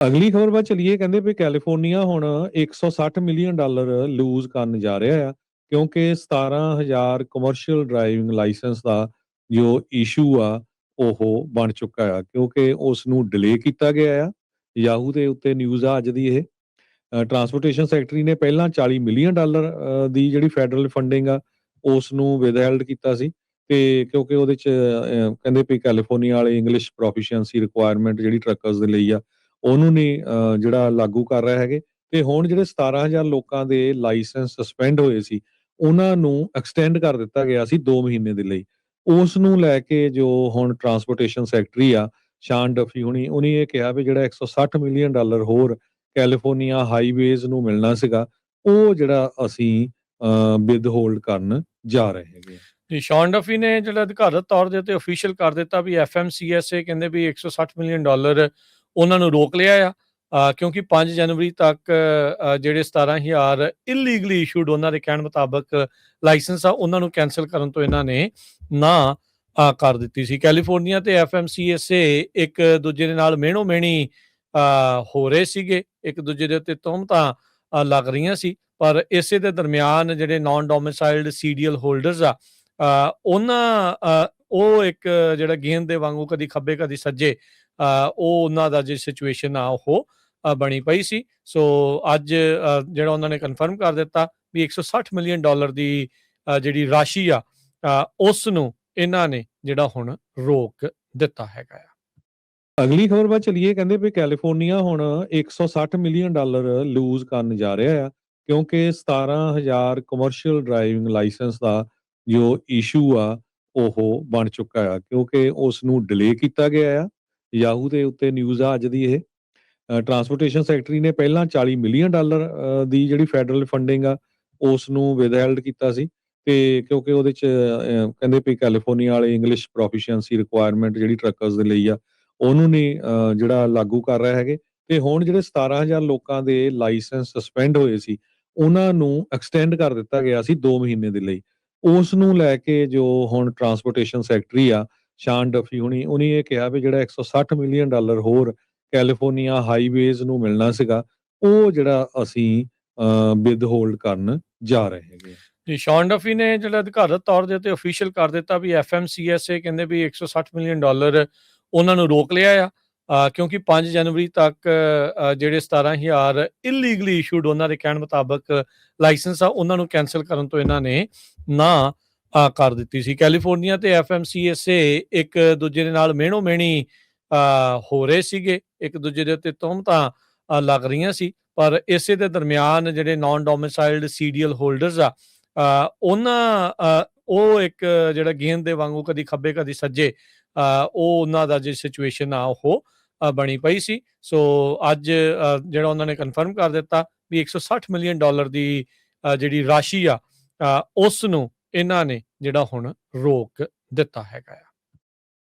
ਅਗਲੀ ਖਬਰ ਵੱਲ ਚਲੀਏ, ਕਹਿੰਦੇ ਵੀ ਕੈਲੀਫੋਰਨੀਆ ਹੁਣ 160 ਮਿਲੀਅਨ ਡਾਲਰ ਲੂਜ਼ ਕਰਨ ਜਾ ਰਿਹਾ ਆ, ਕਿਉਂਕਿ 17000 ਕਮਰਸ਼ੀਅਲ ਡਰਾਈਵਿੰਗ ਲਾਇਸੈਂਸ ਦਾ ਜੋ ਇਸ਼ੂ ਆ, ਉਹ ਬਣ ਚੁੱਕਾ ਆ, ਕਿਉਂਕਿ ਉਸ ਨੂੰ ਡਿਲੇ ਕੀਤਾ ਗਿਆ ਆ ਯਾਹੂ ਦੇ ਉੱਤੇ ਨਿਊਜ਼ ਆ ਅੱਜ ਦੀ ਇਹ। ਟਰਾਂਸਪੋਰਟੇਸ਼ਨ ਸੈਕਟਰੀ ਨੇ ਪਹਿਲਾਂ 40 ਮਿਲੀਅਨ ਡਾਲਰ ਦੀ ਜਿਹੜੀ ਫੈਡਰਲ ਫੰਡਿੰਗ ਆ ਉਸ ਨੂੰ ਵਿਦਹੈਲਡ ਕੀਤਾ ਸੀ, ਤੇ ਕਿਉਂਕਿ ਉਹਦੇ ਚ ਕਹਿੰਦੇ ਵੀ ਕੈਲੀਫੋਰਨੀਆ ਵਾਲੇ ਇੰਗਲਿਸ਼ ਪ੍ਰੋਫੀਸ਼ੀਐਂਸੀ ਰਿਕੁਆਇਰਮੈਂਟ ਜਿਹੜੀ ਟਰੱਕਰਸ ਦੇ ਲਈ ਆ ਉਹਨੂੰ ਨਹੀਂ ਜਿਹੜਾ ਲਾਗੂ ਕਰ ਰਹੇ ਹੈਗੇ ਤੇ ਹੁਣ ਜਿਹੜੇ 17000 ਲੋਕਾਂ ਦੇ ਲਾਇਸੈਂਸ ਸਸਪੈਂਡ ਹੋਏ ਸੀ, ਉਹਨਾਂ ਨੂੰ ਐਕਸਟੈਂਡ ਕਰ ਦਿੱਤਾ ਗਿਆ ਸੀ 2 ਮਹੀਨੇ ਦੇ ਲਈ ਉਸ ਨੂੰ ਲੈ ਕੇ ਜੋ ਹੁਣ ਟਰਾਂਸਪੋਰਟੇਸ਼ਨ ਸੈਕਟਰੀ ਆ, ਸ਼ਾਨ ਡਫੀ ਹੁਣੀ, ਉਹਨੇ ਇਹ ਕਿਹਾ ਵੀ ਜਿਹੜਾ 160 ਮਿਲੀਅਨ ਡਾਲਰ ਹੋਰ ਕੈਲੀਫੋਰਨੀਆ ਹਾਈਵੇਜ਼ ਨੂੰ ਮਿਲਣਾ ਸੀਗਾ, ਉਹ ਜਿਹੜਾ ਅਸੀਂ ਬਿਦ ਹੋਲਡ ਕਰਨ ਜਾ ਰਹੇ ਹੈਗੇ ਆ। ਜੀ ਡਫੀ ਨੇ ਜਿਹੜਾ ਅਧਿਕਾਰਤ ਤੌਰ ਦੇ ਉੱਤੇ ਅਫੀਸ਼ੀਅਲ ਕਰ ਦਿੱਤਾ ਵੀ ਐਫਐਮਸੀਐਸਏ ਕਹਿੰਦੇ ਵੀ 160 ਮਿਲੀਅਨ ਡਾਲਰ ਉਹਨਾਂ ਨੂੰ ਰੋਕ ਲਿਆ ਆ ਕਿਉਂਕਿ 5 ਜਨਵਰੀ ਤੱਕ ਅ, ਜਿਹੜੇ 17000 ਇਲੀਗਲੀ ਇਸ਼ੂਡ ਉਹਨਾਂ ਦੇ ਕਹਿਣ ਮੁਤਾਬਕ ਲਾਇਸੈਂਸ ਆ ਉਹਨਾਂ ਨੂੰ ਕੈਨਸਲ ਕਰਨ ਤੋਂ ਇਹਨਾਂ ਨੇ ਨਾ ਕਰ ਦਿੱਤੀ ਸੀ। ਕੈਲੀਫੋਰਨੀਆ ਤੇ ਐਫਐਮਸੀਐਸਏ ਇੱਕ ਦੂਜੇ ਦੇ ਨਾਲ ਮਿਹਣੋ ਮਿਹਣੀ ਅ, ਹੋ ਰਹੇ ਸੀਗੇ। ਇੱਕ ਦੂਜੇ ਦੇ ਉੱਤੇ ਤੋਹਮਤਾਂ ਅ, ਲੱਗ ਰਹੀਆਂ ਸੀ। ਪਰ ਇਸੇ ਦੇ ਦਰਮਿਆਨ ਜਿਹੜੇ ਨਾਨ ਡੋਮਿਸਾਈਲਡ ਸੀਡੀਅਲ ਹੋਲਡਰਸ ਆ ਉਹਨਾਂ ਅ, ਉਹ ਇੱਕ ਜਿਹੜਾ ਗੇਂਦ ਦੇ ਵਾਂਗੂ ਕਦੀ ਖੱਬੇ ਕਦੀ ਸੱਜੇ ਉਹ ਉਹਨਾਂ ਦਾ ਜੇ ਸਿਚੁਏਸ਼ਨ ਆ, ਉਹ ਬਣੀ ਪਈ ਸੀ। ਸੋ ਅੱਜ ਜਿਹੜਾ ਉਹਨਾਂ ਨੇ ਕਨਫਰਮ ਕਰ ਦਿੱਤਾ ਵੀ 160 ਮਿਲੀਅਨ ਡਾਲਰ ਦੀ ਜਿਹੜੀ ਰਾਸ਼ੀ ਆ ਉਸ ਨੂੰ ਇਹਨਾਂ ਨੇ ਜਿਹੜਾ ਹੁਣ ਰੋਕ ਦਿੱਤਾ ਹੈਗਾ ਆ। ਅਗਲੀ ਖਬਰ ਵੱਲ ਚਲੀਏ, ਕਹਿੰਦੇ ਵੀ ਕੈਲੀਫੋਰਨੀਆ ਹੁਣ 160 ਮਿਲੀਅਨ ਡਾਲਰ ਲੂਜ਼ ਕਰਨ ਜਾ ਰਿਹਾ ਆ, ਕਿਉਂਕਿ 17000 ਕਮਰਸ਼ੀਅਲ ਡਰਾਈਵਿੰਗ ਲਾਇਸੈਂਸ ਦਾ ਜੋ ਇਸ਼ੂ ਆ, ਉਹ ਬਣ ਚੁੱਕਾ ਆ, ਕਿਉਂਕਿ ਉਸ ਨੂੰ ਡਿਲੇ ਕੀਤਾ ਗਿਆ ਆ। ਯਾਹੂ ਦੇ ਉੱਤੇ ਨਿਊਜ਼ ਆ ਅੱਜ ਦੀ ਇਹ। ਟਰਾਂਸਪੋਰਟੇਸ਼ਨ ਸੈਕਟਰੀ ਨੇ ਪਹਿਲਾਂ 40 ਮਿਲੀਅਨ ਡਾਲਰ ਦੀ ਜਿਹੜੀ ਫੈਡਰਲ ਫੰਡਿੰਗ ਆ ਉਸ ਨੂੰ ਵਿਦਹੈਲਡ ਕੀਤਾ ਸੀ। ਤੇ ਕਿਉਂਕਿ ਉਹਦੇ ਚ ਕਹਿੰਦੇ ਵੀ ਕੈਲੀਫੋਰਨੀਆ ਵਾਲੇ ਇੰਗਲਿਸ਼ ਪ੍ਰੋਫੀਸ਼ੀਐਂਸੀ ਰਿਕੁਆਇਰਮੈਂਟ ਜਿਹੜੀ ਟਰੱਕਰਸ ਦੇ ਲਈ ਆ, ਉਹਨੂੰ ਨਹੀਂ ਜਿਹੜਾ ਲਾਗੂ ਕਰ ਰਹੇ ਹੈਗੇ। ਤੇ ਹੁਣ ਜਿਹੜੇ 17000 ਲੋਕਾਂ ਦੇ ਲਾਇਸੈਂਸ ਸਸਪੈਂਡ ਹੋਏ ਸੀ, ਉਹਨਾਂ ਨੂੰ ਐਕਸਟੈਂਡ ਕਰ ਦਿੱਤਾ ਗਿਆ ਸੀ 2 ਮਹੀਨੇ ਦੇ ਲਈ। ਉਸ ਨੂੰ ਲੈ ਕੇ ਜੋ ਹੁਣ ਟਰਾਂਸਪੋਰਟੇਸ਼ਨ ਸੈਕਟਰੀ ਆ ਸ਼ਾਨ ਡਫੀ ਹੁਣੀ ਉਹਨੇ ਇਹ ਕਿਹਾ ਵੀ ਜਿਹੜਾ 160 ਮਿਲੀਅਨ ਡਾਲਰ ਹੋਰ ਕੈਲੀਫੋਰਨੀਆ ਹਾਈਵੇਜ਼ ਨੂੰ ਮਿਲਣਾ ਸੀਗਾ ਉਹ ਜਿਹੜਾ ਅਸੀਂ ਬਿਦ ਹੋਲਡ ਕਰਨ ਜਾ ਰਹੇ ਹੈਗੇ ਜੀ ਸ਼ੌਨ ਡਫੀ ਨੇ ਜਿਹੜਾ ਅਧਿਕਾਰਤ ਤੌਰ ਦੇ ਉੱਤੇ ਅਫੀਸ਼ੀਅਲ ਕਰ ਦਿੱਤਾ ਵੀ ਐਫਐਮਸੀਐਸਏ ਕਹਿੰਦੇ ਵੀ 160 ਮਿਲੀਅਨ ਡਾਲਰ ਉਹਨਾਂ ਨੂੰ ਰੋਕ ਲਿਆ ਆ ਕਿਉਂਕਿ 5 ਜਨਵਰੀ ਤੱਕ ਅ, ਜਿਹੜੇ 17000 ਇਲੀਗਲੀ ਇਸ਼ੂਡ ਉਹਨਾਂ ਦੇ ਕਹਿਣ ਮੁਤਾਬਕ ਲਾਇਸੈਂਸ ਆ ਉਹਨਾਂ ਨੂੰ ਕੈਨਸਲ ਕਰਨ ਤੋਂ ਇਹਨਾਂ ਨੇ ਨਾ ਅ, ਕਰ ਦਿੱਤੀ ਸੀ। ਕੈਲੀਫੋਰਨੀਆ ਤੇ ਐਫਐਮਸੀਐਸਏ ਇੱਕ ਦੂਜੇ ਦੇ ਨਾਲ ਮਿਹਣੋ ਮਿਹਣੀ ਹੋ ਰਹੇ ਸੀਗੇ। ਇੱਕ ਦੂਜੇ ਦੇ ਉੱਤੇ ਤੋਹਮਤਾਂ ਲੱਗ ਰਹੀਆਂ ਸੀ। ਪਰ ਇਸੇ ਦੇ ਦਰਮਿਆਨ ਜਿਹੜੇ ਨਾਨ ਡੋਮਿਸਾਈਲਡ ਸੀਡੀਅਲ ਹੋਲਡਰਸ ਆ ਉਹਨਾਂ ਉਹ ਇੱਕ ਜਿਹੜਾ ਗੇਂਦ ਦੇ ਵਾਂਗੂ ਕਦੀ ਖੱਬੇ ਕਦੀ ਸੱਜੇ ਉਹ ਉਹਨਾਂ ਦਾ ਜੇ ਸਿਚੁਏਸ਼ਨ ਆ ਉਹ ਬਣੀ ਪਈ ਸੀ। ਸੋ ਅੱਜ ਜਿਹੜਾ ਉਹਨਾਂ ਨੇ ਕਨਫਰਮ ਕਰ ਦਿੱਤਾ ਵੀ 160 ਮਿਲੀਅਨ ਡਾਲਰ ਦੀ ਜਿਹੜੀ ਰਾਸ਼ੀ ਆ ਉਸ ਨੂੰ ਇਹਨਾਂ ਨੇ ਜਿਹੜਾ ਹੁਣ ਰੋਕ ਦਿੱਤਾ ਹੈਗਾ ਆ।